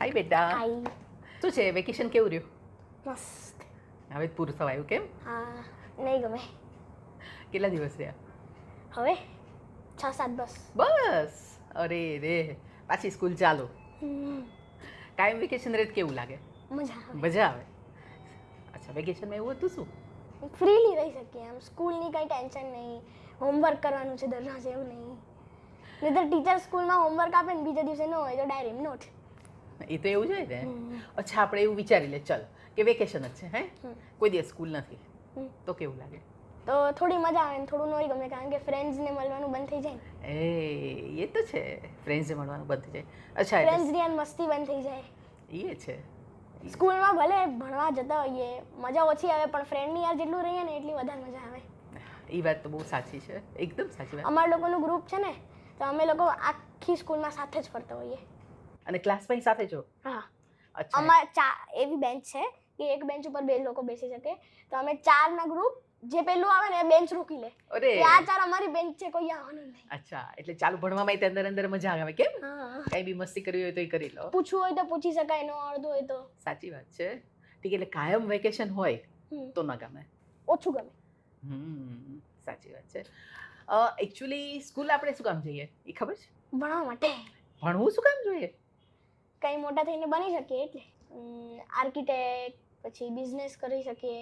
હાય બેટા હાય શું છે? વેકેશન કેવું રહ્યું? મસ્ત. હવે પૂરું થવાયું કેમ? હા નહીં ગમે. કેટલા દિવસ રહ્યા? હવે છ સાત બસ. બસ! અરે રે! પાછી સ્કૂલ ચાલુ. કાયમ વેકેશન રહે કેવું લાગે? મજા આવે. મજા આવે? અચ્છા વેકેશનમાં એવું હતું શું? ફ્રીલી રહી શકીએ આમ. સ્કૂલની કંઈ ટેન્શન નહીં. હોમવર્ક કરવાનું છે દરરોજ એવું નહીં. નહીં તો ટીચર સ્કૂલમાં હોમવર્ક આપે ને બીજા દિવસે ન હોય તો ડાયરી નોટ એ તો એવું જ હોય ને. અચ્છા આપણે એવું વિચારી લે ચલ કે વેકેશન જ છે હે. કોઈ દિવસ સ્કૂલ નથી. તો કેવું લાગે? તો થોડી મજા આવે ને થોડું નહીં ગમે કારણ કે ફ્રેન્ડ્સને મળવાનું બંધ થઈ જાય. ને એ એ તો છે. ફ્રેન્ડ્સને મળવાનું બંધ થઈ જાય. અચ્છા એટલે ફ્રેન્ડ્સ રિયાન મસ્તી બંધ થઈ જાય. એ છે. સ્કૂલમાં ભલે ભણવા જતા હોઈએ મજા ઓછી આવે પણ ફ્રેન્ડની યાર જેટલું રહીએ ને એટલી વધારે મજા આવે. એ વાત તો બહુ સાચી છે. એકદમ સાચી વાત. અમારા લોકોનું ગ્રુપ છે ને તો અમે લોકો આખી સ્કૂલમાં સાથે જ ફરતા હોઈએ. અને ક્લાસમાં સાથે છો હા. અચ્છા. અમાર ચા એવી બેન્ચ છે કે એક બેન્ચ ઉપર બે લોકો બેસી શકે. તો અમે ચારના ગ્રુપ જે પેલું આવે ને બેન્ચ રોકી લે. અરે. આ ચાર અમારી બેન્ચ છે કોઈ આવવાનું નહીં. અચ્છા એટલે ચાલુ ભણવામાં તે અંદર અંદર મજા આવે કેમ? હા. કઈ બી મસ્તી કરવી હોય તો એ કરી લો. પૂછવું હોય તો પૂછી શકાય નો આવડતું હોય તો. સાચી વાત છે. ઠીક એટલે કાયમ વેકેશન હોય તો ન ગમે. ઓછું ગમે. હમ સાચી વાત છે. એકચ્યુઅલી સ્કૂલ આપણે શું કામ જઈએ? એ ખબર છે? ભણવા માટે. ભણવું શું કામ જોઈએ? કંઈ મોટા થઈને બની શકીએ એટલે. આર્કિટેક્ટ પછી બિઝનેસ કરી શકીએ.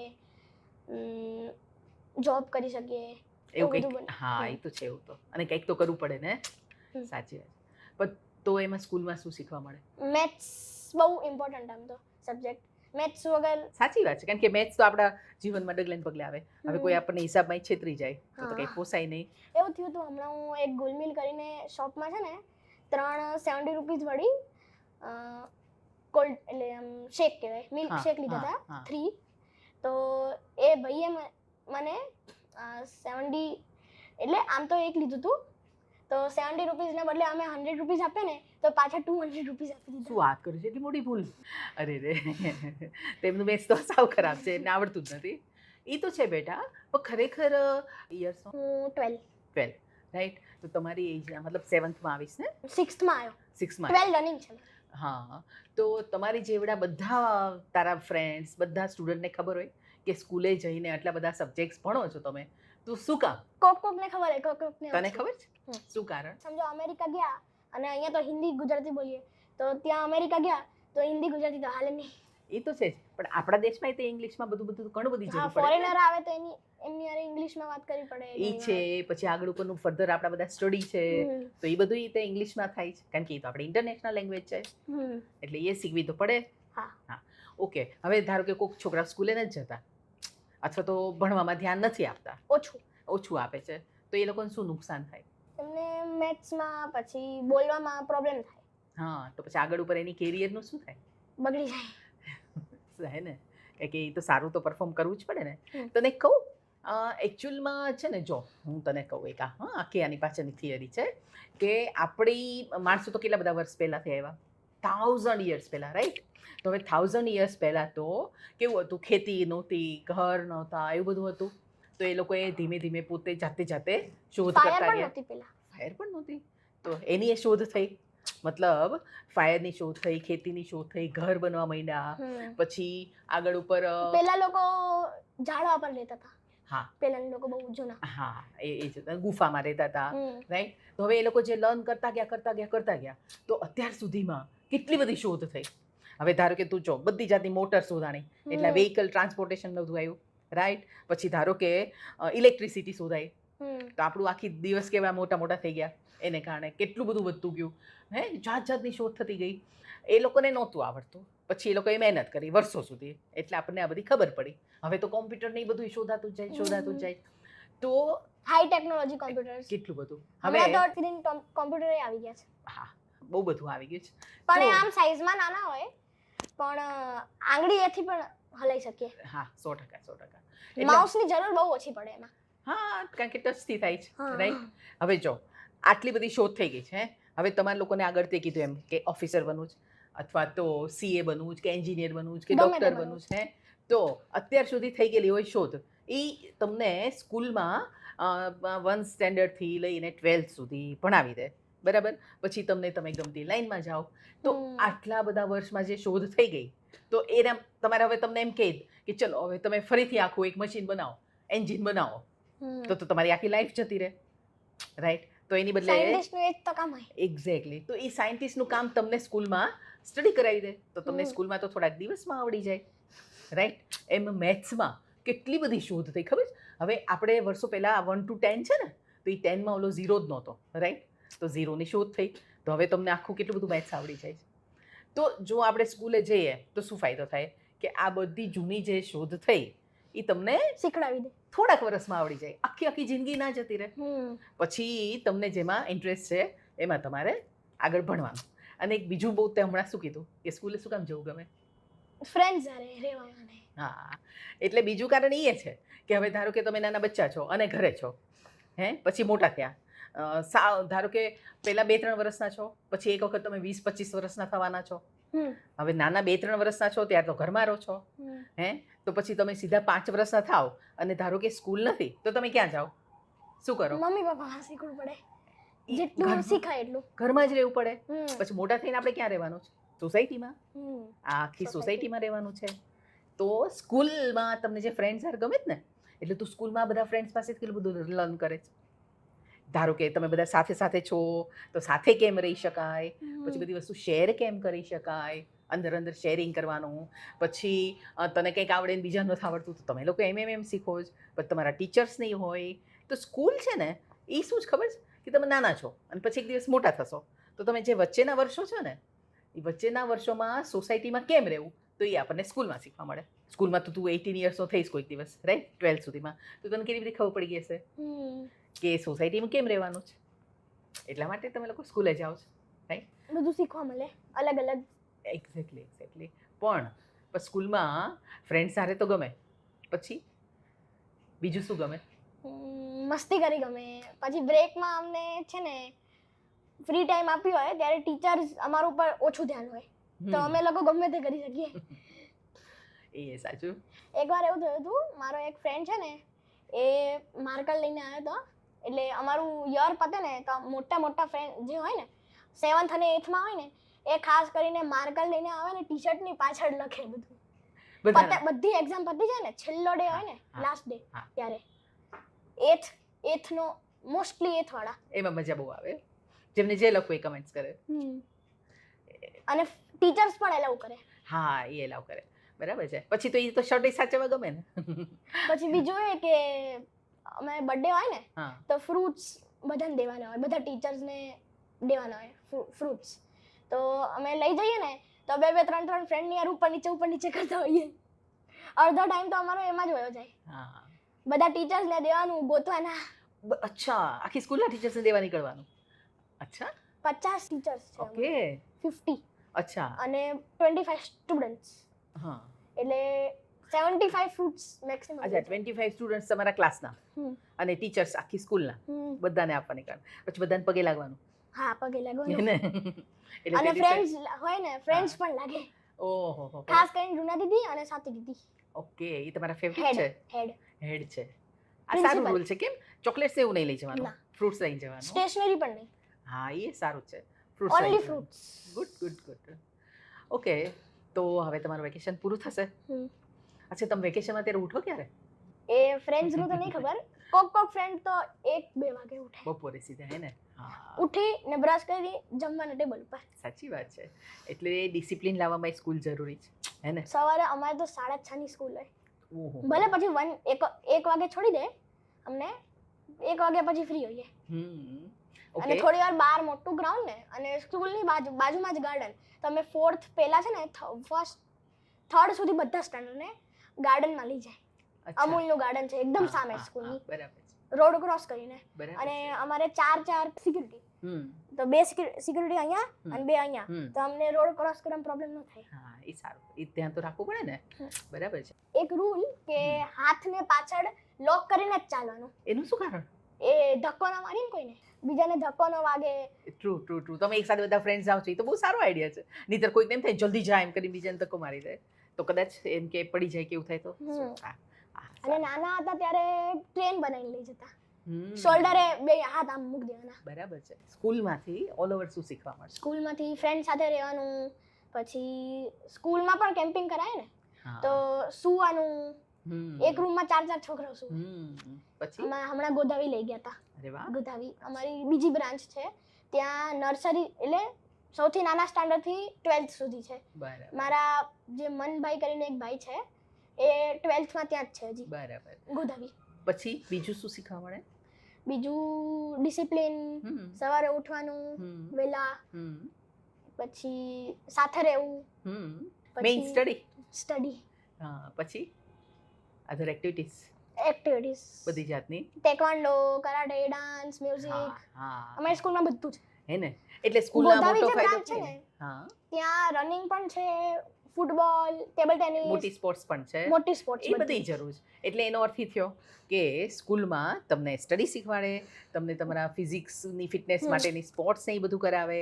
જોબ કરી શકીએ. એવું કંઈક હા એ તો છે એવું તો. અને કંઈક તો કરવું પડે ને? સાચી વાત. પણ તો એમાં સ્કૂલમાં શું શીખવા મળે? મેથ્સ બહુ ઇમ્પોર્ટન્ટ આમ તો સબ્જેક્ટ મેથ્સ વગર સાચી વાત છે કારણ કે મેથ્સ તો આપણા જીવનમાં ડગલે ને પગલે આવે. હવે કોઈ આપણને હિસાબમાં છેતરી જાય તો તો કંઈ પોસાય નહીં. એવું થયું હતું હમણાં હું એક ગુલમિલ કરીને શોપમાં છે ને ત્રણ સેવન્ટી રૂપીઝ વાળી કોલ્ડ એટલે આમ શેક કહેવાય. મિલ્ક શેક લીધા હતા થ્રી તો એ ભાઈએ મને સેવન્ટી એટલે આમ તો એક લીધું હતું તો સેવન્ટી રૂપીઝના બદલે અમે હંડ્રેડ રૂપીઝ આપે ને તો પાછા ટુ હંડ્રેડ રૂપીઝ આપી શું વાત કરું છે? એટલી મોટી ભૂલ. અરે રે. તેમનું બેસ તો સાવ ખરાબ છે એને આવડતું જ નથી. એ તો છે બેટા પણ ખરેખર યર્સ હું ટ્વેલ્વ ટ્વેલ્વ રાઈટ તો તમારી એજ મતલબ સેવન્થમાં આવીશ ને? સિક્સ્થમાં આવ્યો. સિક્સમાં ટ્વેલ્વ રનિંગ છે. હા. તો તમારી જેવડા બધા તારા ફ્રેન્ડ્સ બધા સ્ટુડન્ટને ખબર હોય કે સ્કૂલે જઈને આટલા બધા સબ્જેક્ટ્સ ભણો છો તમે તો શું કામ? કોક કોક ને ખબર હોય કોક કોકને તને ઓછી. ખબર છે? શું કારણ? સમજો અમેરિકા ગયા અને અહીંયા તો હિન્દી ગુજરાતી બોલીએ. તો ત્યાં અમેરિકા ગયા તો હિન્દી ગુજરાતી તો હાલે નહીં. એ તો છે જ પણ આપણા દેશમાં તે ઇંગ્લિશમાં બધું બધું ઘણું બધી હા જરૂર પડે. ફોરેનર આવે તો એની એમની આરે ઇંગ્લિશમાં વાત કરવી પડે એ છે પછી આગળ ઉપરનું ફર્ધર આપણા બધા સ્ટડી છે. તો એ બધું તે ઇંગ્લિશમાં થાય છે. કારણ કે એ તો આપણે ઇન્ટરનેશનલ લેંગ્વેજ છે. એટલે એ શીખવી તો પડે. હા. હા. ઓકે હવે ધારો કે કોઈક છોકરા સ્કૂલે નથી જતા અથવા તો ભણવામાં ધ્યાન નથી આપતા. ઓછું. ઓછું આપે છે. તો એ લોકોને શું નુકસાન થાય? એમને મેથ્સમાં પછી બોલવામાં પ્રોબ્લેમ થાય. હા તો પછી આગળ ઉપર એની કેરિયરનું શું થાય? બગડી જાય. હે ને? કે એ તો સારું તો પરફોર્મ કરવું જ પડે ને. તને કહું? એકચ્યુઅલમાં છે ને જો હું તને કહું એક આ હા આખી આની પાછળની થિયરી છે કે આપણી માણસો તો કેટલા બધા વર્ષ પહેલાંથી આવ્યા થાઉઝન્ડ યર્સ પહેલાં રાઈટ તો હવે થાઉઝન્ડ યર્સ પહેલાં તો કેવું હતું? ખેતી નહોતી ઘર નહોતા એવું બધું હતું. તો એ લોકોએ ધીમે ધીમે પોતે જાતે જાતે શોધ ફાયર કરતા પણ ગયા નહોતી પેલા ફાયર પણ નહોતી. તો એની એ શોધ થઈ. મતલબ ફાયરની શોધ થઈ ખેતીની શોધ થઈ ઘર બનવા માંડ્યા. પછી આગળ ઉપર પહેલા પેલા લોકો ઝાડવા પર રહેતા હતા. હા. પેલાના લોકો બહુ જૂના. હા એ એ જતા ગુફામાં રહેતા હતા રાઈટ તો હવે એ લોકો જે લર્ન કરતા ગયા કરતા ગયા કરતા ગયા તો અત્યાર સુધીમાં કેટલી બધી શોધ થઈ? હવે ધારો કે તું જો બધી જાતની મોટર શોધાણી એટલે વેહિકલ ટ્રાન્સપોર્ટેશન બધું આવ્યું રાઈટ પછી ધારો કે ઇલેક્ટ્રિસિટી શોધાઈ તો આપણું આખી દિવસ કેવા મોટા મોટા થઈ ગયા એને કારણે કેટલું બધું વધતું ગયું હે? જાત જાતની શોધ થતી ગઈ. એ લોકોને નહોતું આવડતું. પછી એ લોકોએ મહેનત કરી વર્ષો સુધી. એટલે આપણને આ બધી ખબર પડી. હવે તો કોમ્પ્યુટર ને બધું શોધાતું જાય શોધાતું જાય. તો હાઈ ટેકનોલોજી કોમ્પ્યુટર કેટલું બધું? હવે તો કોમ્પ્યુટર આવી ગયા છે. હા બહુ બધું આવી ગયું છે. પણ આમ સાઈઝમાં નાના હોય પણ આંગળી એથી પણ હલાઈ શકીએ. હા સો ટકા સો ટકા. માઉસની જરૂર બહુ ઓછી પડે એમાં. હા કારણ કે ટચથી થાય છે. રાઈટ હવે જો આટલી બધી શોધ થઈ ગઈ છે? હવે તમારા લોકોને આગળ તે કીધું એમ કે ઓફિસર બનવું છે. અથવા તો સીએ બનવું છે કે એન્જિનિયર બનવું જ કે ડૉક્ટર બનવું છે હે? તો અત્યાર સુધી થઈ ગયેલી હોય શોધ. એ તમને સ્કૂલમાં વન સ્ટેન્ડર્ડથી લઈને ટ્વેલ્થ સુધી ભણાવી દે. બરાબર? પછી તમને તમે ગમતી લાઈનમાં જાઓ. તો આટલા બધા વર્ષમાં જે શોધ થઈ ગઈ તો એના તમારે હવે તમને એમ કહે કે ચલો હવે તમે ફરીથી આખું એક મશીન બનાવો એન્જિન બનાવો. તો તો તમારી આખી લાઈફ જતી રહે. રાઈટ તો એની બદલે જ એક્ઝેક્ટલી તો એ સાયન્ટિસ્ટનું કામ તમને સ્કૂલમાં સ્ટડી કરાવી દે તો તમને સ્કૂલમાં તો થોડાક દિવસમાં આવડી જાય. રાઈટ એમ મેથ્સમાં કેટલી બધી શોધ થઈ ખબર છે? હવે આપણે વર્ષો પહેલાં વન ટુ ટેન છે ને તો એ ટેનમાં ઓલો ઝીરો જ નહોતો. રાઈટ તો ઝીરોની શોધ થઈ. તો હવે તમને આખું કેટલું બધું મેથ્સ આવડી જાય છે. તો જો આપણે સ્કૂલે જઈએ તો શું ફાયદો થાય? કે આ બધી જૂની જે શોધ થઈ એ તમને શીખડાવી દે. થોડાક વર્ષમાં આવડી જાય. આખી આખી જિંદગી ના જતી રહે. પછી તમને જેમાં ઇન્ટરેસ્ટ છે એમાં તમારે આગળ ભણવાનું. અને એક બીજું બહુ તે હમણાં શું કીધું? કે સ્કૂલે શું કામ જવું ગમે? ફ્રેન્ડ્સ હારે રહેવાને હા. એટલે બીજું કારણ એ છે કે હવે ધારો કે તમે નાના બચ્ચા છો અને ઘરે છો હે? પછી મોટા થયા. સા ધારો કે પહેલાં બે ત્રણ વર્ષના છો પછી એક વખત તમે વીસ પચીસ વર્ષના થવાના છો. હવે નાના બે ત્રણ વર્ષના છો ત્યારે તો ઘરમાં રહો છો. હે? તો પછી તમે સીધા પાંચ વર્ષના થાવ અને ધારો કે સ્કૂલ નથી તો તમે ક્યાં જાઓ? શું કરો? મમ્મી પપ્પા પાસે પડે. જેટલું શીખાય એટલું. ઘરમાં જ રહેવું પડે. પછી મોટા થઈને આપણે ક્યાં રહેવાનું છે? સોસાયટીમાં આખી સોસાયટીમાં રહેવાનું છે. તો સ્કૂલમાં તમને જે ફ્રેન્ડ્સ આર ગમે જ ને એટલે તું સ્કૂલમાં બધા ફ્રેન્ડ્સ પાસે કેટલું બધું લર્ન કરે છે? ધારો કે તમે બધા સાથે સાથે છો તો સાથે કેમ રહી શકાય? પછી બધી વસ્તુ શેર કેમ કરી શકાય? અંદર અંદર શેરિંગ કરવાનું. પછી તને કંઈક આવડે ને બીજા નથી આવડતું તો તમે લોકો એમ એમ એમ શીખો જ. પછી તમારા ટીચર્સ નહીં હોય. તો સ્કૂલ છે ને એ શું જ ખબર છે? કે તમે નાના છો અને પછી એક દિવસ મોટા થશો. તો તમે જે વચ્ચેના વર્ષો છો ને એ વચ્ચેના વર્ષોમાં સોસાયટીમાં કેમ રહેવું? તો એ આપણને સ્કૂલમાં શીખવા મળે. સ્કૂલમાં તો તું એટીન યર્સનો થઈશ કોઈક દિવસ રાઈટ ટ્વેલ્થ સુધીમાં. તો તને કેટલી બધી ખબર પડી ગઈ હશે? કે સોસાયટીમાં કેમ રહેવાનું છે? એટલા માટે તમે લોકો સ્કૂલે જાઓ છો બધું શીખવા મળે. અલગ અલગ. એક્ઝેક્ટલી એક્ઝેક્ટલી પણ સ્કૂલમાં ફ્રેન્ડ સાથે તો ગમે. પછી બીજું શું ગમે? મસ્તી કરી ગમે. પછી બ્રેકમાં અમને છે ને ફ્રી ટાઈમ આપ્યો હોય ત્યારે ટીચર્સ અમારા ઉપર ઓછું ધ્યાન હોય. તો અમે લોકો ગમે તે કરી શકીએ. એ સાચું. એકવાર એવું થયું હતું મારો એક ફ્રેન્ડ છે ને એ માર્કર લઈને આવ્યો હતો. એટલે અમારું યર પતે ને તો મોટા મોટા ફ્રેન્ડ જે હોય ને સેવન્થ અને એથમાં હોય ને એ ખાસ કરીને માર્કર લઈને આવે ને ટી શર્ટની પાછળ લખે બધું. બધી એક્ઝામ પતી જાય ને છેલ્લો ડે હોય ને લાસ્ટ ડે ત્યારે. એથ એથનો મોસ્ટલી એથ વાળા એમાં મજા બહુ આવે. જેમને જે લખવું એ કમેન્ટ્સ કરે. અને ટીચર્સ પણ એલાઉ કરે. હા એ એલાવ કરે. બરાબર છે. પછી તો એ તો શર્ટ સાચવવા ગમે ને. પછી બીજું એ કે અમે બર્થડે હોય ને તો ફ્રૂટ્સ બધાને દેવાના હોય. બધા ટીચર્સને દેવાના હોય ફ્રૂટ્સ તો અમે લઈ જઈએ ને તો બે બે ત્રણ ત્રણ ફ્રેન્ડની યાર ઉપર નીચે ઉપર નીચે કરતા હોઈએ. અડધો ટાઈમ તો અમારો એમાં જ વયો જાય. હા. બધા ટીચર્સને દેવાનું ગોતવાના. અચ્છા આખી સ્કૂલના ટીચર્સને દેવા નીકળવાનું અચ્છા. પચાસ ટીચર્સ છે ઓકે. ફિફ્ટી અચ્છા. અને ટ્વેન્ટી ફાઈવ સ્ટુડન્ટ્સ હા. એટલે સેવન્ટી ફાઈવ ફ્રૂટ્સ મેક્સિમમ અચ્છા ટ્વેન્ટી ફાઈવ સ્ટુડન્ટ્સ તમારા ક્લાસના અને ટીચર્સ આખી સ્કૂલના બધાને આપવાની કારણ પછી બધાને પગે લાગવાનું. હા પગે લાગવાનું. અને ફ્રેન્ડ્સ હોય ને ફ્રેન્ડ્સ પણ લાગે. ઓહો ખાસ કરીને રૂના દીદી અને સાથી દીદી. ઓકે એ તમારા ફેવરિટ છે? હેડ હેડ છે. આ સારું રૂલ છે કેમ? ચોકલેટ્સ એવું નહીં લઈ જવાનું. ફ્રૂટ્સ લઈ જવાનું. સ્ટેશનરી પણ નહીં. હા એ સારું છે. Fruits only fruits good good good okay તો હવે તમારું વેકેશન પૂરું થશે. અચ્છા તમે વેકેશનમાં ત્યારે ઉઠો ક્યારે? એ ફ્રેન્ડ્સનું તો નહીં ખબર. કોક કોક ફ્રેન્ડ તો એક બે વાગે ઉઠે. બપોરે સીધા હે ને? ઉઠી ને બ્રશ કરી જમવાના ટેબલ પર સાચી વાત છે. એટલે ડિસિપ્લિન લાવવામાં સ્કૂલ જરૂરી છે. હે ને? સવારે અમારે તો સાડા છ ની સ્કૂલ હોય. ભલે પછી વન એક એક વાગે છોડી દે અમને એક વાગે પછી ફ્રી હોઈએ. અને થોડી વાર બહાર મોટું ગ્રાઉન્ડ ને અને સ્કૂલની બાજુ બાજુમાં જ ગાર્ડન તમે ફોર્થ પહેલા છે ને ફર્સ્ટ થર્ડ સુધી બધા સ્ટાન્ડર્ડને ગાર્ડનમાં લઈ જાય. અમૂલનું ગાર્ડન છે એકદમ સામે સ્કૂલની બરાબર રોડ ક્રોસ કરીને. અને અમારે ચાર ચાર સિક્યુરિટી તો બે સિક્યુરિટી અહીંયા અને બે અહીંયા. તો અમને રોડ ક્રોસ કરવાનો પ્રોબ્લેમ ન થાય. હા એ સારું. એ ધ્યાન તો રાખવું પડે ને? બરાબર છે. એક રૂલ કે હાથને પાછળ લોક કરીને જ ચાલવાનું. એનું શું કારણ? એ ધક્કો ન મારીને કોઈને. બીજાને ધક્કો ન વાગે. ટ્રુ ટ્રુ ટ્રુ તમે એક સાથે બધા ફ્રેન્ડ્સ આવ છો એ તો બહુ સારો આઈડિયા છે. નહીતર કોઈક એમ થાય જલ્દી જાય એમ કરીને બીજાને ધક્કો મારી દે. તો કદાચ એમ કે પડી જાય કેવું થાય તો. અને નાના હતા ત્યારે ટ્રેન બનાવીને લઈ જતા. શોલ્ડરે બે હાથ આમ મૂકી દેવાના. બરાબર છે. સ્કૂલમાંથી ઓલ ઓવર શું શીખવા મળશે? સ્કૂલમાંથી ફ્રેન્ડ સાથે રહેવાનું પછી સ્કૂલમાં પણ કેમ્પિંગ કરાય ને તો સુવાનું એક રૂમમાં ચાર ચાર છોકરાઓ સુવે. પછી? અમે હમણાં ગોદાવી લઈ ગયા હતા અરે વાહ. ગોદાવી અમારી બીજી બ્રાન્ચ છે. ત્યાં નર્સરી એટલે સૌથી નાના સ્ટાન્ડર્ડથી ટ્વેલ્થ સુધી છે. મારા જે મનભાઈ કરીને એક ભાઈ છે એ ટ્વેલ્થમાં ત્યાં જ છે હજી. બરાબર. ગોદાવી પછી બીજું શું શીખવા મળે? બીજું ડિસિપ્લિન સવારે ઉઠવાનું વેલા પછી સાથે રહેવું મેઇન સ્ટડી સ્ટડી હા પછી? અધર એક્ટિવિટીઝ એક્ટિવિટીઝ બધી જાતની? ટેકવાન્ડો કરાટે ડાન્સ મ્યુઝિક હા અમારી સ્કૂલમાં બધું છે હે ને? એટલે સ્કૂલના મોટો ફાયદો છે ને, હા. ત્યાં રનિંગ પણ છે ફૂટબોલ ટેબલ ટેનિસ મોટી સ્પોર્ટ્સ પણ છે. મોટી સ્પોર્ટ્સ એ બધી જરૂર છે. એટલે એનો અર્થ થયો કે સ્કૂલમાં તમને સ્ટડી શીખવાડે તમને તમારા ફિઝિક્સની ફિટનેસ માટેની સ્પોર્ટ્સ ને એ બધું કરાવે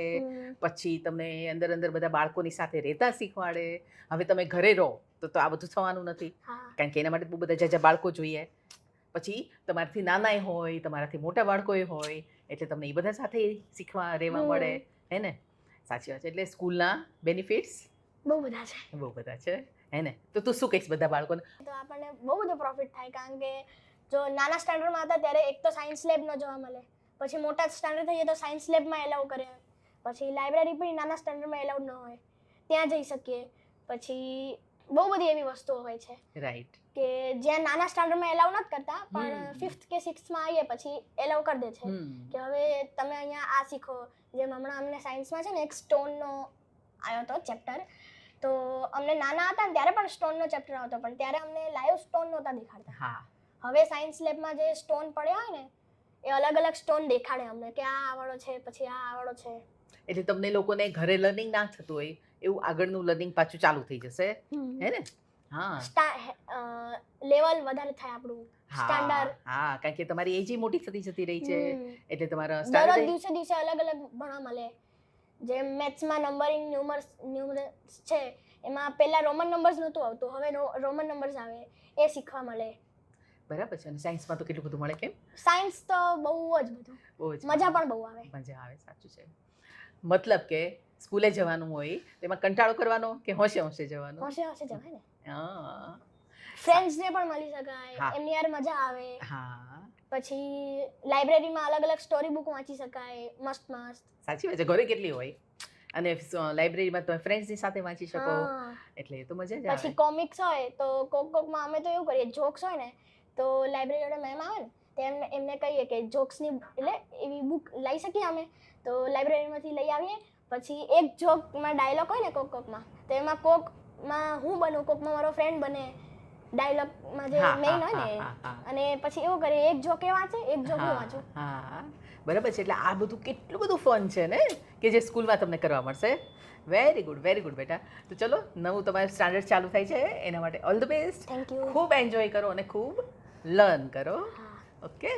પછી તમને અંદર અંદર બધા બાળકોની સાથે રહેતા શીખવાડે. હવે તમે ઘરે રહો તો તો આ બધું થવાનું નથી. કારણ કે એના માટે બહુ બધા જાજા બાળકો જોઈએ. પછી તમારાથી નાનાય હોય તમારાથી મોટા બાળકોય હોય એટલે તમને એ બધા સાથે શીખવા રહેવા મળે. હે ને? સાચી વાત છે. એટલે સ્કૂલના બેનિફિટ્સ બહુ બધા છે. બહુ બધા છે હે ને? તો તું શું કહીશ બધા બાળકોને? તો આપણને બહુ બધો પ્રોફિટ થાય કારણ કે જો નાના સ્ટાન્ડર્ડમાં હતા ત્યારે એક તો સાયન્સ લેબ ન જોવા મળે. પછી મોટા સ્ટાન્ડર્ડ થઈએ તો સાયન્સ લેબમાં એલાઉ કરે. પછી લાઇબ્રેરી પણ નાના સ્ટાન્ડર્ડમાં એલાઉડ ન હોય. ત્યાં જઈ શકીએ. પછી બહુ બધી એવી વસ્તુઓ હોય છે. રાઈટ કે જ્યાં નાના સ્ટાન્ડર્ડમાં એલાઉ નથી કરતા પણ ફિફ્થ કે સિક્સમાં આવીએ પછી એલાઉ કરી દે છે. કે હવે તમે અહીંયા આ શીખો. જેમ હમણાં અમને સાયન્સમાં છે ને એક સ્ટોનનો આવ્યો હતો ચેપ્ટર તો અમને નાના હતા ને ત્યારે પણ સ્ટોનનો ચેપ્ટર આવતો પણ ત્યારે અમને લાઈવ સ્ટોન નહોતા દેખાડતા. હા. હવે સાયન્સ લેબમાં જે સ્ટોન પડ્યા હોય ને એ અલગ અલગ સ્ટોન દેખાડે અમને કે આ આવડો છે પછી આ આવડો છે. એટલે તમને લોકોને ઘરે લર્નિંગ ના થતું હોય એવું આગળનું લર્નિંગ પાછું ચાલુ થઈ જશે. હે ને? હા. લેવલ વધારે થાય આપણું. સ્ટાન્ડર્ડ હા કારણ કે તમારી એજ મોટી થતી જતી રહી છે. એટલે તમારા દરરોજ દિવસે દિવસે અલગ અલગ ભણવા મળે. જેમ મેથ્સમાં નંબરિંગ ન્યુમર્સ ન્યુમર્સ છે એમાં પહેલાં રોમન નંબર્સ નહોતું આવતું હવે રોમન નંબર્સ આવે એ શીખવા મળે. બરાબર છે. અને સાયન્સમાં તો કેટલું બધું મળે કેમ? સાયન્સ તો બહુ જ બધું. બહુ જ મજા પણ બહુ આવે. મજા આવે સાચું છે. મતલબ કે સ્કૂલે જવાનું હોય તેમાં કંટાળો કરવાનો કે હોશે હોશે જવાનું? હોશે હોશે જવાય ને. હા. ફ્રેન્ડ્સને પણ મળી શકાય એમની યાર મજા આવે. હા. પછી લાઇબ્રેરીમાં અલગ અલગ સ્ટોરી બુક વાંચી શકાય મસ્ત મસ્ત. સાચી વાત છે. ઘરે કેટલી હોય? અને લાઇબ્રેરીમાં તમે ફ્રેન્ડ્સની સાથે વાંચી શકો. એટલે તો મજા જ પછી કોમિક્સ હોય તો કોક કોકમાં અમે તો એવું કરીએ જોક્સ હોય ને તો લાઇબ્રેરી મેમ આવે ને તો એમને એમને કહીએ કે જોક્સની એટલે એવી બુક લઈ શકીએ અમે. તો લાઇબ્રેરીમાંથી લઈ આવીએ. પછી એક જોકમાં ડાયલોગ હોય ને કોક કોકમાં તો એમાં કોકમાં હું બનું કોકમાં મારો ફ્રેન્ડ બને ડાયલોગમાં જે મેઇન હોય ને. અને પછી એવું કરીએ એક જોકે વાંચે એક જોકે વાંચું હા બરાબર છે એટલે આ બધું કેટલું બધું ફન છે ને કે જે સ્કૂલમાં તમને કરવા મળશે. વેરી ગુડ વેરી ગુડ બેટા. તો ચલો નવું તમારું સ્ટાન્ડર્ડ ચાલુ થાય છે એના માટે all the best thank you ખૂબ એન્જોય કરો અને ખૂબ લર્ન કરો. ઓકે